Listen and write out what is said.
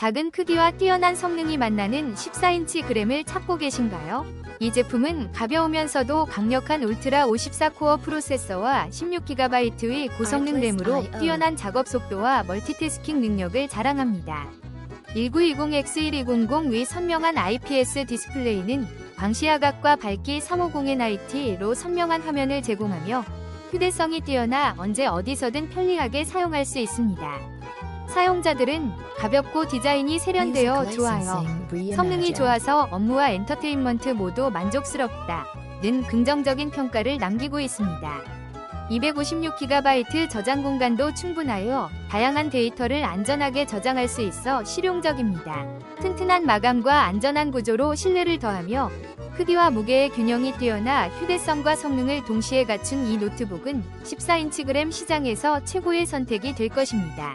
작은 크기와 뛰어난 성능이 만나는 14인치 그램을 찾고 계신가요? 이 제품은 가벼우면서도 강력한 울트라 54코어 프로세서와 16GB의 고성능 램으로 뛰어난 작업 속도와 멀티태스킹 능력을 자랑합니다. 1920X1200의 선명한 IPS 디스플레이는 광시야각과 밝기 350NIT로 선명한 화면을 제공하며 휴대성이 뛰어나 언제 어디서든 편리하게 사용할 수 있습니다. 사용자들은 가볍고 디자인이 세련되어 좋아요. 성능이 좋아서 업무와 엔터테인먼트 모두 만족스럽다. 는 긍정적인 평가를 남기고 있습니다. 256GB 저장 공간도 충분하여 다양한 데이터를 안전하게 저장할 수 있어 실용적입니다. 튼튼한 마감과 안전한 구조로 신뢰를 더하며 크기와 무게의 균형이 뛰어나 휴대성과 성능을 동시에 갖춘 이 노트북은 14인치 그램 시장에서 최고의 선택이 될 것입니다.